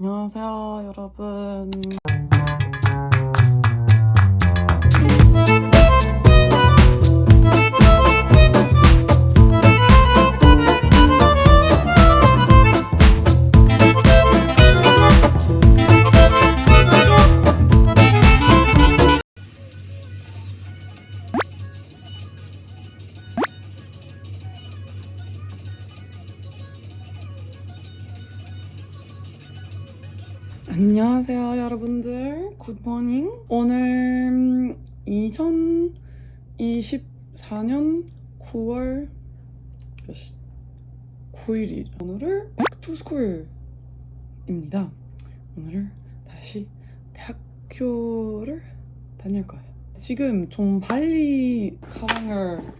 안녕하세요, 여러분. 굿모닝. 오늘 2024년 9월 9일이 오늘을 백투스쿨입니다. 오늘을 다시 대학교를 다닐 거예요. 지금 좀 빨리 가방을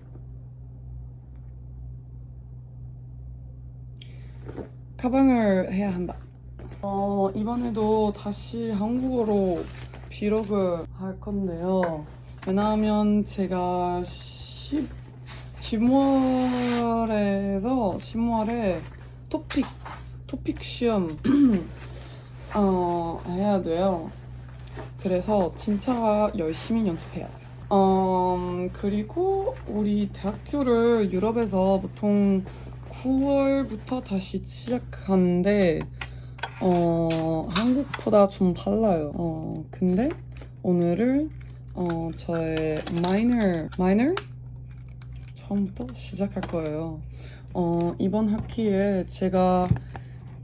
가방을 해야 한다. 어, 이번에도 다시 한국어로 비록을 할 건데요. 왜냐하면 제가 10, 10월에서 10월에 토픽, 토픽 시험 어, 해야 돼요. 그래서 진짜 열심히 연습해야 돼요. 음, 그리고 우리 대학교를 유럽에서 보통 9월부터 다시 시작하는데 어, 한국보다 좀 달라요. 어, 근데 오늘은 어, 저의 마이너, 마이너? 처음부터 시작할 거예요. 어, 이번 학기에 제가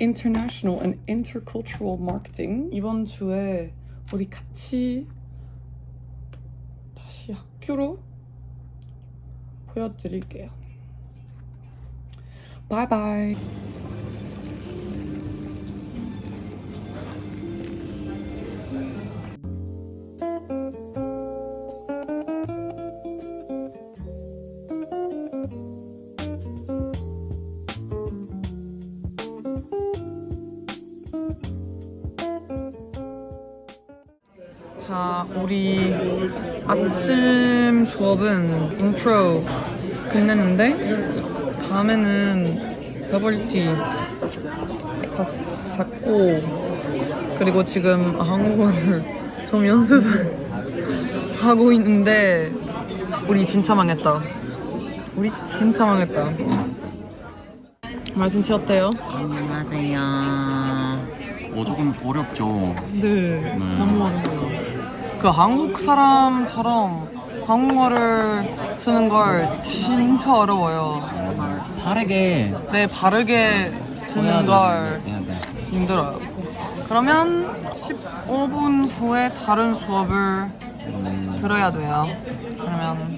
International and Intercultural Marketing 이번 주에 우리 같이 다시 학교로 보여드릴게요. 바이바이. 아침 수업은 인트로 끝냈는데 다음에는 버블티 사, 샀고 그리고 지금 한국어를 좀 연습을 하고 있는데 우리 진짜 망했다. 우리 진짜 망했다. 말순치 어때요? 안녕하세요. 어, 조금 어렵죠. 네, 너무 어려워요. 그 한국 사람처럼 한국어를 쓰는 걸 진짜 어려워요. 빠르게 네, 바르게 쓰는 걸 해야 돼. 힘들어요. 그러면 15분 후에 다른 수업을 음, 들어야 돼요. 그러면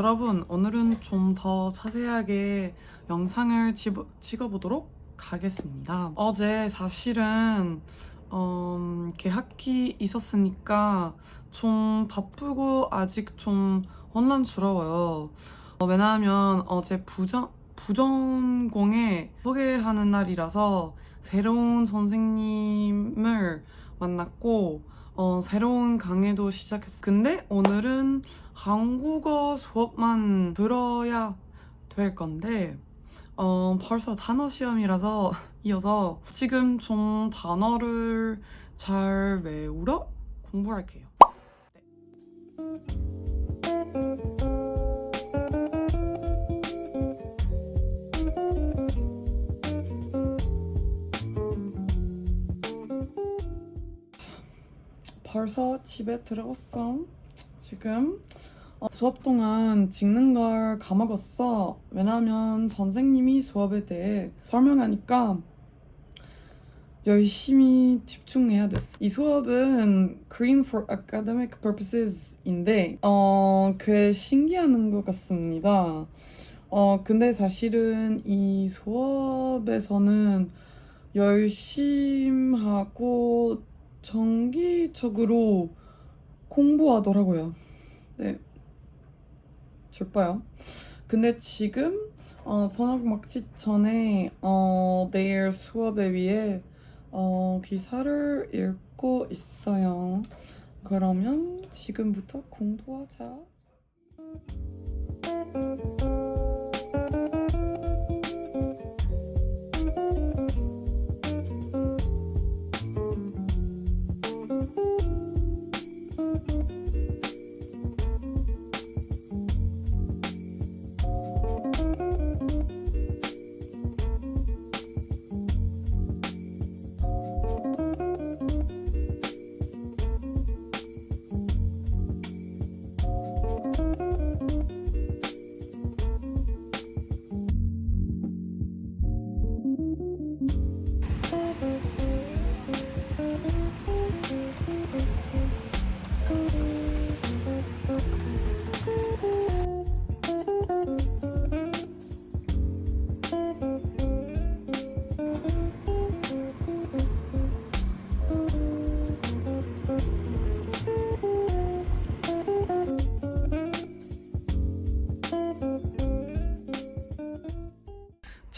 여러분, 오늘은 좀 더 자세하게 영상을 집어- 찍어보도록 하겠습니다. 어제 사실은 음, 개학기 있었으니까 좀 바쁘고 아직 좀 혼란스러워요. 어, 왜냐하면 어제 부전, 부전공에 소개하는 날이라서 새로운 선생님을 만났고 어, 새로운 강의도 시작했어요. 근데 오늘은 한국어 수업만 들어야 될 건데 어, 벌써 단어 시험이라서 이어서 지금 좀 단어를 잘 외우러 공부할게요. 벌써 집에 들어왔어. 지금 어, 수업 동안 찍는 걸 까먹었어. 왜냐면 선생님이 수업에 대해 설명하니까 열심히 집중해야 됐어. 이 수업은 Green for Academic Purposes인데 어, 꽤 신기한 것 같습니다. 어, 근데 사실은 이 수업에서는 열심히 하고 정기적으로 공부하더라고요. 네. 줄봐요. 근데 지금 어, 저녁 먹기 전에 어, 내일 수업에 위해 어, 기사를 읽고 있어요. 그러면 지금부터 공부하자.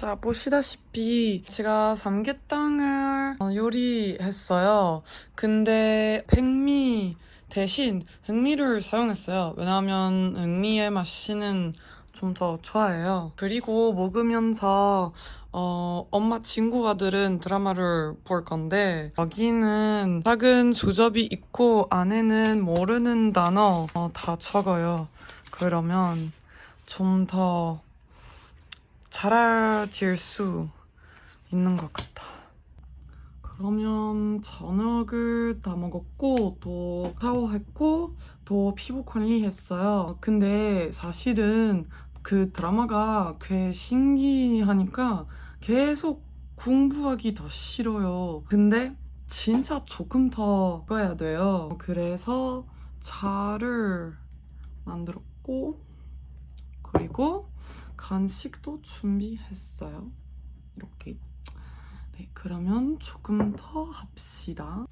자, 보시다시피 제가 삼계탕을 어, 요리했어요. 근데 백미 대신 흑미를 사용했어요. 왜냐하면 흑미의 맛이는 좀 더 좋아해요. 그리고 먹으면서 어, 엄마 친구가 들은 드라마를 볼 건데 여기는 작은 주접이 있고 안에는 모르는 단어 어, 다 적어요. 그러면 좀더 잘해질 수 있는 것 같아. 그러면 저녁을 다 먹었고 또 샤워했고 또 피부 관리했어요. 근데 사실은 그 드라마가 꽤 신기하니까 계속 공부하기 더 싫어요. 근데 진짜 조금 더 해야 돼요. 그래서 차를 만들었고 그리고 간식도 준비했어요. 이렇게. 네, 그러면 조금 더 합시다.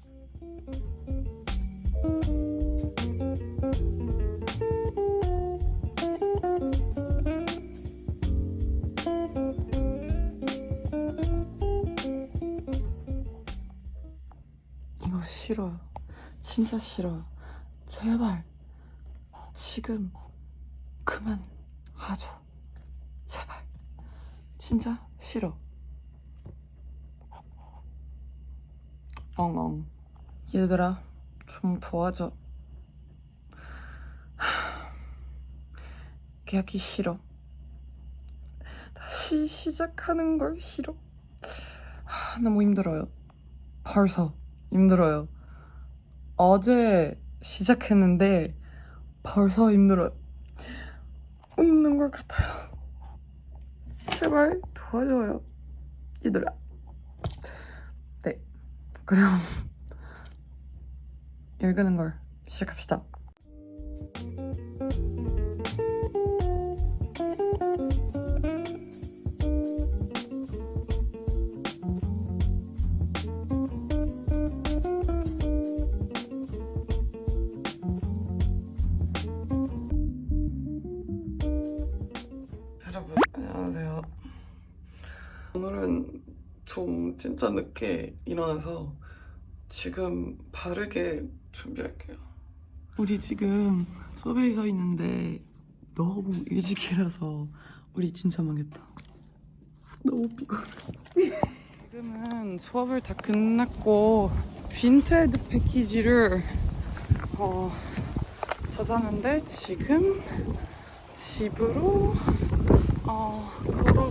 이거 싫어요. 진짜 싫어요. 제발 지금 그만 하죠. 제발. 진짜 싫어. 엉엉. 얘들아, 좀 도와줘. 하, 계약이 싫어. 다시 시작하는 걸 싫어. 하, 너무 힘들어요. 벌써 힘들어요. 어제 시작했는데 벌써 힘들어요. 웃는 것 같아요. 제발 도와줘요. 얘들아. 네. 그럼 읽는 걸 시작합시다. 진짜 늦게 일어나서 지금 바르게 준비할게요. 우리 지금 수업에 서 있는데 너무 일찍 일어서 우리 진짜 망했다. 너무 피곤해. 지금은 수업을 다 끝났고 빈테드 패키지를 어, 찾았는데 지금 집으로 어, 걸어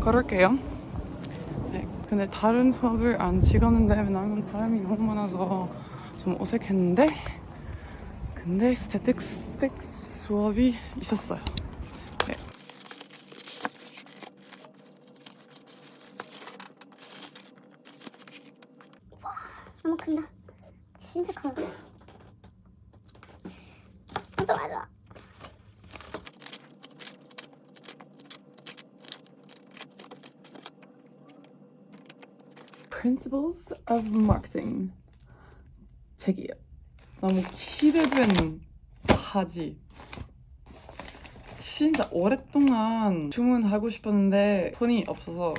걸을게요. 네, 근데 다른 수업을 안 찍었는데 왜냐면 바람이 너무 많아서 좀 어색했는데 근데 스태틱스 수업이 있었어요. 네. 너무 큰다. 진짜 커요. 또 맞아. Principles of Marketing 책이에요. 너무 기대되는 하지. 진짜 오랫동안 주문하고 싶었는데 돈이 없어서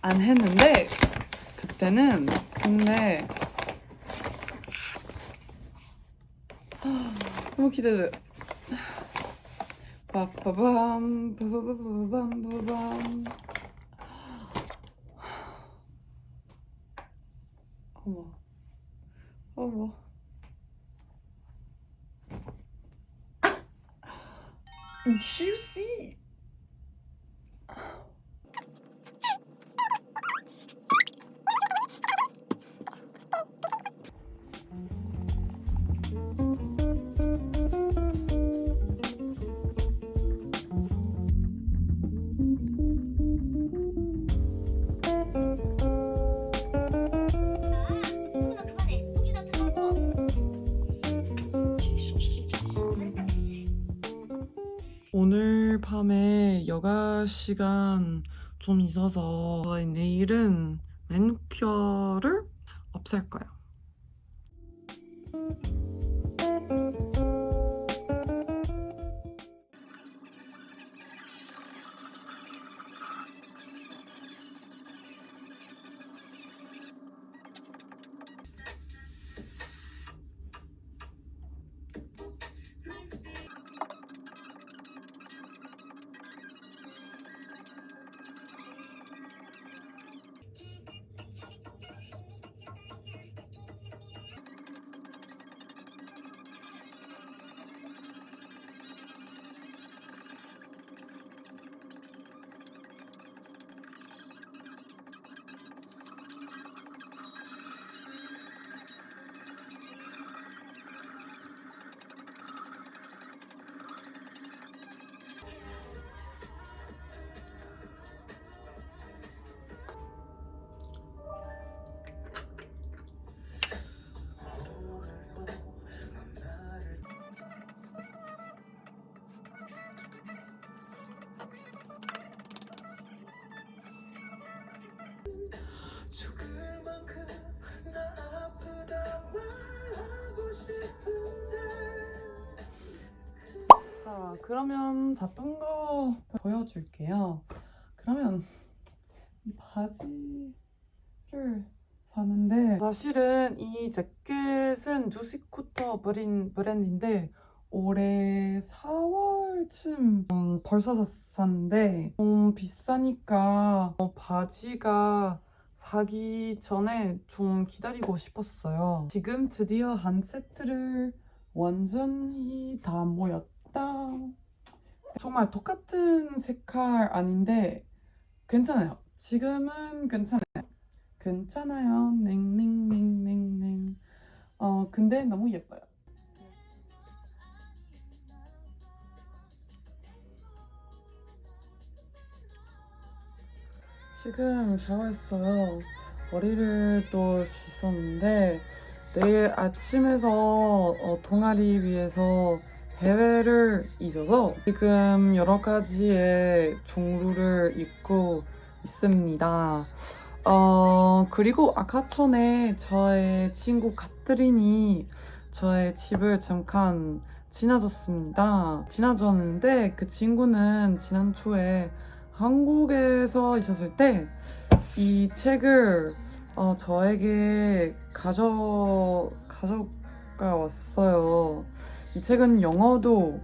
안 했는데 그때는 근데 너무 기대돼. 빠빠밤 빠바바바밤 빠밤. 어머. juicy. 여가 시간 좀 있어서 내일은 매니큐어를 없앨 거예요. 자, 그러면 샀던 거 보여줄게요. 그러면 이 바지를 사는데 사실은 이 재킷은 주시쿠터 브린, 브랜드인데 올해 4월쯤 음, 벌써 샀는데 좀 비싸니까 어, 바지가 사기 전에 좀 기다리고 싶었어요. 지금 드디어 한 세트를 완전히 다 모였 다. 정말 똑같은 색깔 아닌데 괜찮아요. 지금은 괜찮아요. 괜찮아요. 냉냉냉냉냉. 어 근데 너무 예뻐요. 지금 샤워했어요. 머리를 또 씻었는데 내일 아침에서 어, 동아리 위해서 해외를 잊어서 지금 여러 가지의 종류를 입고 있습니다. 어, 그리고 아까 전에 저의 친구 카트린이 저의 집을 잠깐 지나줬습니다. 지나줬는데 그 친구는 지난주에 한국에서 있었을 때 이 책을 어, 저에게 가져 가져가 왔어요. 이 책은 영어도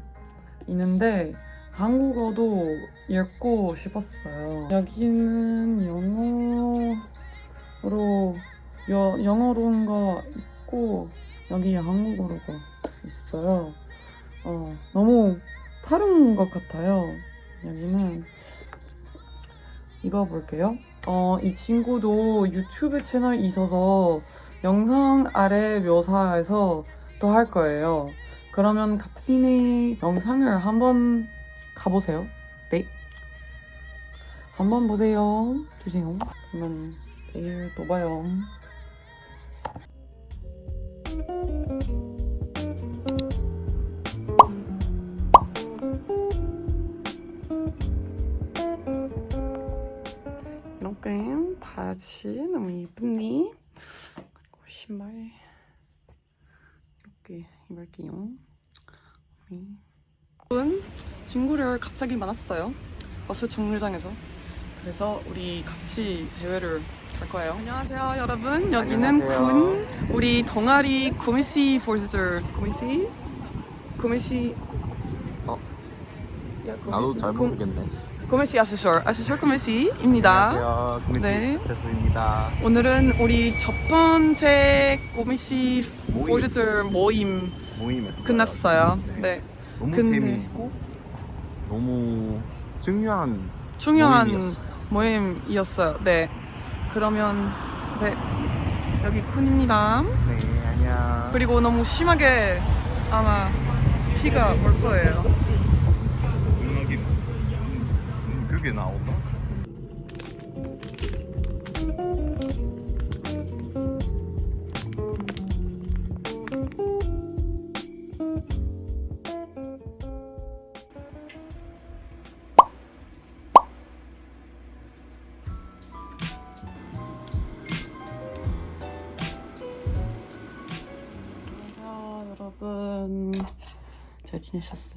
있는데 한국어도 읽고 싶었어요. 여기는 영어로 여, 영어로인 거 있고 여기 한국어로가 있어요. 어, 너무 다른 것 같아요. 여기는 읽어볼게요. 어, 이 친구도 유튜브 채널 있어서 영상 아래 묘사에서 또 할 거예요. 그러면 카트린의 영상을 한번 가보세요. 네. 한번 보세요. 주세요. 그러면 내일 또 봐요. 이렇게 바지 너무 예쁘니? 그리고 신발 이렇게 입을게요. 네. 분 친구를 갑자기 만났어요. 버스 정류장에서. 그래서 우리 같이 해외를 갈 거예요. 안녕하세요, 여러분. 여기는 안녕하세요. 군 우리 동아리 구미씨 포스터. Oh. Ja, com- 나도 잘 모르겠네. commissie assessor, assessor commissio입니다. 안녕하세요. 구미씨 네. 세수입니다. 오늘은 우리 첫 번째 commissie 모임. voorzitter 모임 모임했어요. 끝났어요. 네. 네. 너무 근데- 재미있고 너무 중요한 중요한 모임이었어요. 모임이었어요. 네. 그러면 네 여기 쿤입니다. 네, 안녕. 그리고 너무 심하게 아마 비가 올 거예요. 여기 그게 나온다?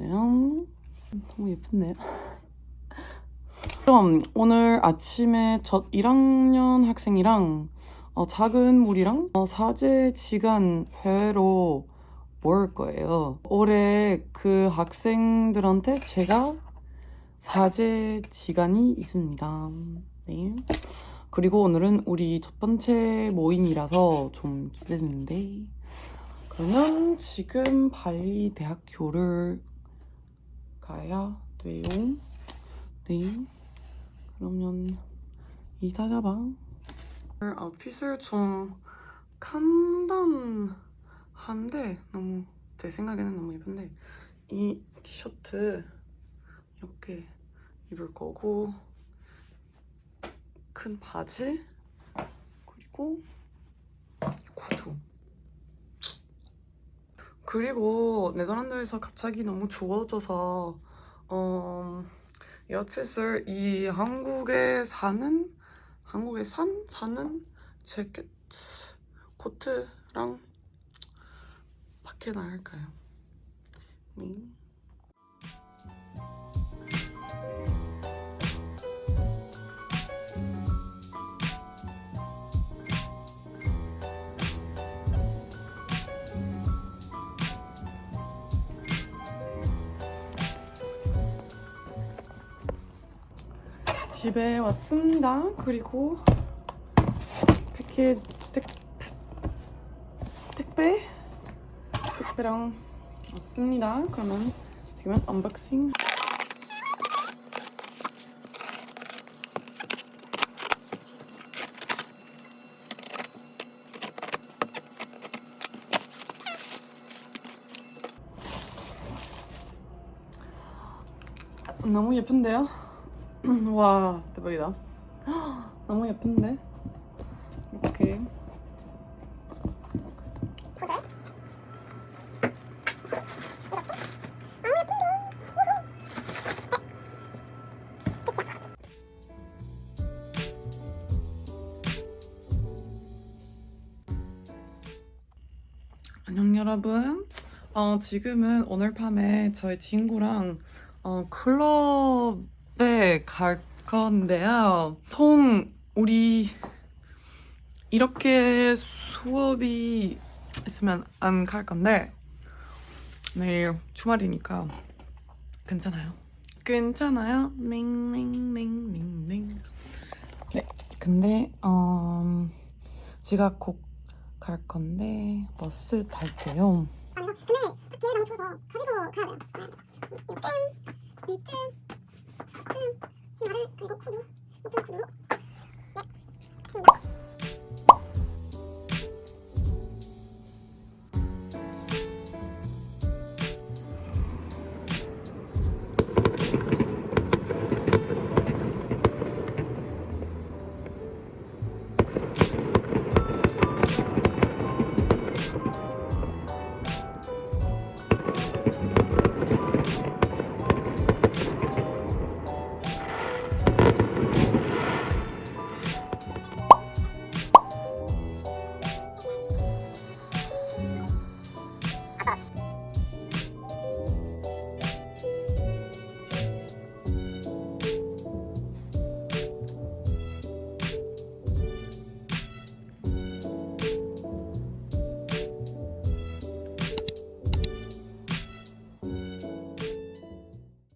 지내셨어요? 너무 예쁜데요? 그럼 오늘 아침에 저 1학년 학생이랑 어, 작은 물이랑 어, 사제 지간 회로 모을 거예요. 올해 그 학생들한테 제가 사제 지간이 있습니다. 네. 그리고 오늘은 우리 첫 번째 모임이라서 좀 기대되는데 그러면 지금 발리 대학교를 가야 돼요. 네. 그러면 이따가봐. 아웃핏을 좀 간단한데 너무 제 생각에는 너무 예쁜데 이 티셔츠 이렇게 입을 거고 큰 바지 그리고 구두 그리고 네덜란드에서 갑자기 너무 추워져서 어, 이 아웃핏을 이 한국에 사는 한국에 산 사는 재킷 코트랑 밖에 나갈까요? 네. 집에 왔습니다. 그리고 패킷 택, 택배 택배랑 왔습니다. 그러면 지금은 언박싱. 너무 예쁜데요? 와 대박이다. 너무 예쁜데? 이렇게. 안녕 여러분. 어, 지금은 오늘 밤에 저희 친구랑 어, 클럽 에갈 건데요. 통 우리 이렇게 수업이 있으면 안 갈 건데 내일 주말이니까 괜찮아요. 괜찮아요. 닝닝닝닝닝. 네, 근데 음, 제가 곧 갈 건데 버스 탈게요. 아니 근데 밖에 너무 추워서 가지고 가야 돼요. 네. 큰 치마를 그리고 구두 높은 구두 네, 구두